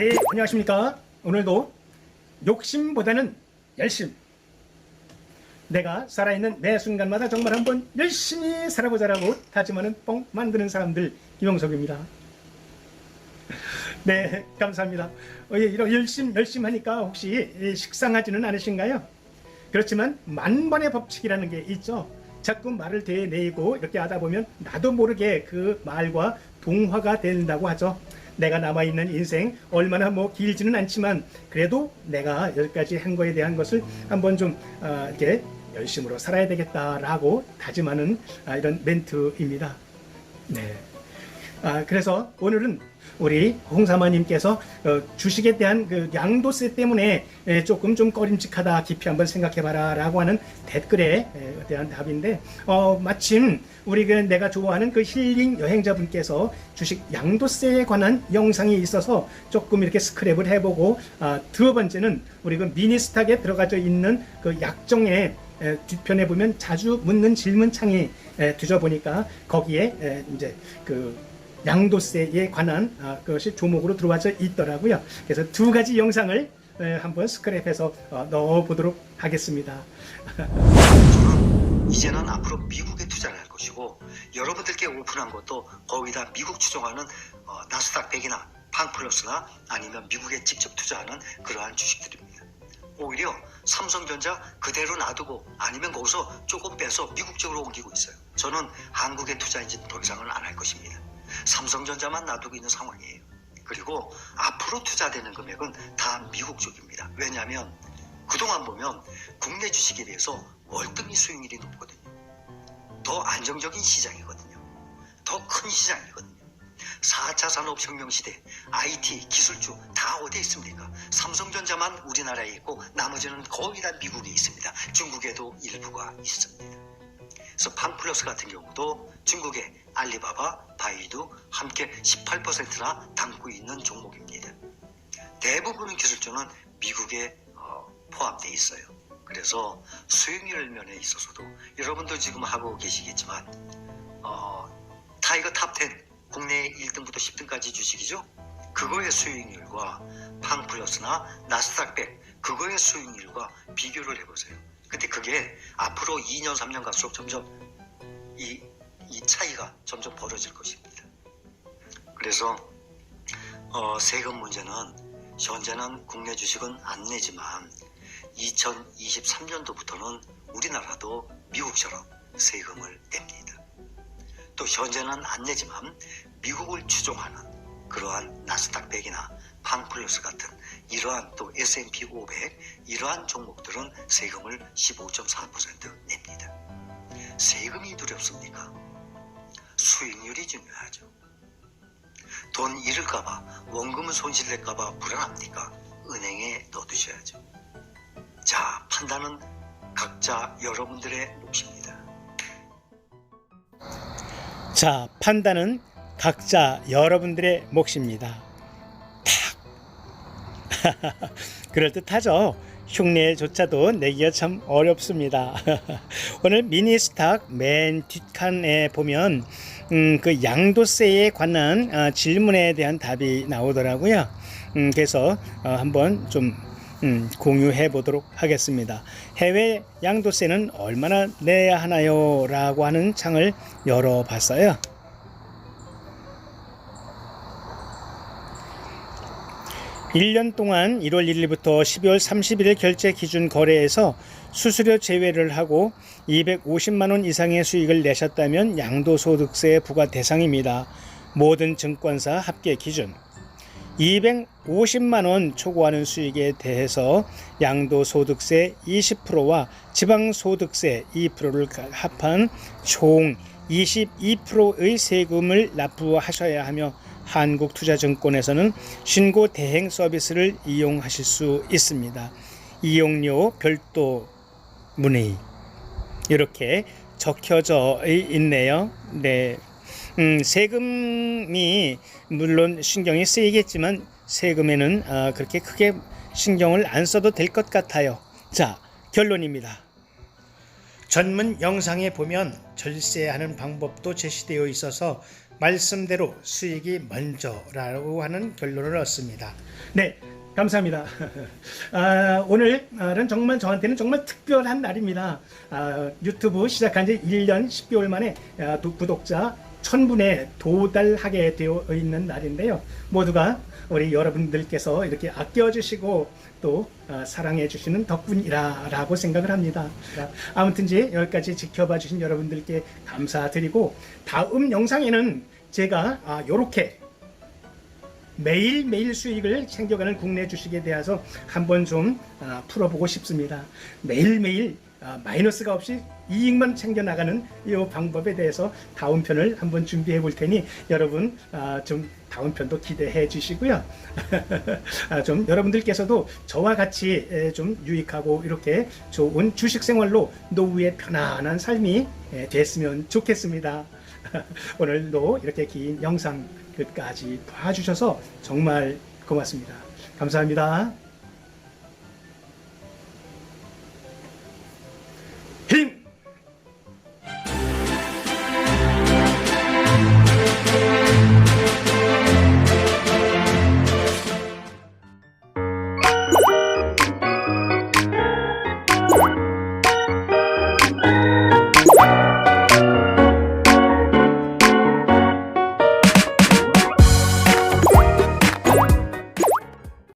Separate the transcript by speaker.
Speaker 1: 안녕하십니까. 오늘도 욕심보다는 열심. 내가 살아있는 매 순간마다 정말 한번 열심히 살아보자라고 다짐하는 뻥 만드는 사람들 김영석입니다. 네, 감사합니다. 어, 예, 이런 열심 열심 하니까 혹시 예, 식상하지는 않으신가요? 그렇지만 만번의 법칙이라는 게 있죠. 자꾸 말을 되뇌이고 이렇게 하다 보면 나도 모르게 그 말과 동화가 된다고 하죠. 내가 남아있는 인생 얼마나 뭐 길지는 않지만 그래도 내가 여기까지 한 거에 대한 것을 한번 좀 아, 이렇게 열심으로 살아야 되겠다라고 다짐하는 아, 이런 멘트입니다. 네. 아, 그래서 오늘은 우리 홍사마님께서 어, 주식에 대한 그 양도세 때문에 에, 조금 좀 꺼림칙하다 깊이 한번 생각해봐라 라고 하는 댓글에 에, 대한 답인데 어, 마침 우리 그 내가 좋아하는 그 힐링 여행자분께서 주식 양도세에 관한 영상이 있어서 조금 이렇게 스크랩을 해보고 아, 두 번째는 우리 그 미니스탁에 들어가져 있는 그 약정에 에, 뒤편에 보면 자주 묻는 질문창이 에, 뒤져보니까 거기에 에, 이제 그 양도세에 관한 아, 것이 조목으로 들어와져 있더라고요. 그래서 두 가지 영상을 에, 한번 스크랩해서 어, 넣어보도록 하겠습니다.
Speaker 2: 저는 이제는 앞으로 미국에 투자를 할 것이고 여러분들께 오픈한 것도 거의 다 미국 추종하는 어, 나스닥 100이나 팡플러스나 아니면 미국에 직접 투자하는 그러한 주식들입니다. 오히려 삼성전자 그대로 놔두고 아니면 거기서 조금 빼서 미국 쪽으로 옮기고 있어요. 저는 한국에 투자인지 더 이상은 안 할 것입니다. 삼성전자만 놔두고 있는 상황이에요. 그리고 앞으로 투자되는 금액은 다 미국 쪽입니다. 왜냐하면 그동안 보면 국내 주식에 비해서 월등히 수익률이 높거든요. 더 안정적인 시장이거든요. 더 큰 시장이거든요. 4차 산업혁명 시대, IT, 기술주 다 어디에 있습니까? 삼성전자만 우리나라에 있고 나머지는 거의 다 미국에 있습니다. 중국에도 일부가 있습니다. 그래서 팡플러스 같은 경우도 중국의 알리바바, 바이두 함께 18%나 담고 있는 종목입니다. 대부분의 기술주는 미국에 어, 포함되어 있어요. 그래서 수익률 면에 있어서도 여러분도 지금 하고 계시겠지만 어, 타이거 탑10 국내 1등부터 10등까지 주식이죠. 그거의 수익률과 팡플러스나 나스닥 100 그거의 수익률과 비교를 해보세요. 근데 그게 앞으로 2년 3년 갈수록 점점 이, 이 차이가 점점 벌어질 것입니다. 그래서 어, 세금 문제는 현재는 국내 주식은 안 내지만 2023년도부터는 우리나라도 미국처럼 세금을 냅니다. 또 현재는 안 내지만 미국을 추종하는 그러한 나스닥 100이나 팡플러스 같은 이러한 또 S&P 500 이러한 종목들은 세금을 15.4% 냅니다. 세금이 두렵습니까? 수익률이 중요하죠. 돈 잃을까봐 원금은 손실될까봐 불안합니까? 은행에 넣어두셔야죠. 자 판단은 각자 여러분들의 몫입니다.
Speaker 1: 자, 판단은 각자 여러분들의 몫입니다. 탁. 그럴듯하죠. 흉내조차도 내기가 참 어렵습니다. 오늘 미니스탁 맨 뒷칸에 보면 음, 그 양도세에 관한 아, 질문에 대한 답이 나오더라고요. 음, 그래서 어, 한번 좀 음, 공유해 보도록 하겠습니다. 해외 양도세는 얼마나 내야 하나요? 라고 하는 창을 열어봤어요. 일년 동안 1월 1일부터 12월 31일 결제 기준 거래에서 수수료 제외를 하고 250만 원 이상의 수익을 내셨다면 양도소득세 부과 대상입니다. 모든 증권사 합계 기준 250만 원 초과하는 수익에 대해서 양도소득세 20%와 지방소득세 2%를 합한 총 22%의 세금을 납부하셔야 하며 한국투자증권에서는 신고 대행 서비스를 이용하실 수 있습니다. 이용료 별도 문의 이렇게 적혀져 있네요. 네. 음, 세금이 물론 신경이 쓰이겠지만 세금에는 아, 그렇게 크게 신경을 안 써도 될 것 같아요. 자, 결론입니다. 전문 영상에 보면 절세하는 방법도 제시되어 있어서 말씀대로 수익이 먼저라고 하는 결론을 얻습니다. 네, 감사합니다. 아, 오늘은 정말 저한테는 정말 특별한 날입니다. 아, 유튜브 시작한 지 1년 10개월 만에 아, 도- 구독자 1000분에 도달하게 되어 있는 날인데요. 모두가 우리 여러분들께서 이렇게 아껴주시고 또 아, 사랑해 주시는 덕분이라라고 생각을 합니다. 아무튼 이제 여기까지 지켜봐 주신 여러분들께 감사드리고 다음 영상에는 제가 아, 요렇게 매일매일 수익을 챙겨가는 국내 주식에 대해서 한번 좀 아, 풀어보고 싶습니다. 매일매일 아, 마이너스가 없이 이익만 챙겨나가는 이 방법에 대해서 다음 편을 한번 준비해 볼 테니 여러분 아, 좀 다음 편도 기대해 주시고요. 아, 좀 여러분들께서도 저와 같이 에, 좀 유익하고 이렇게 좋은 주식 생활로 노후의 편안한 삶이 에, 됐으면 좋겠습니다. 오늘도 이렇게 긴 영상 끝까지 봐주셔서 정말 고맙습니다. 감사합니다.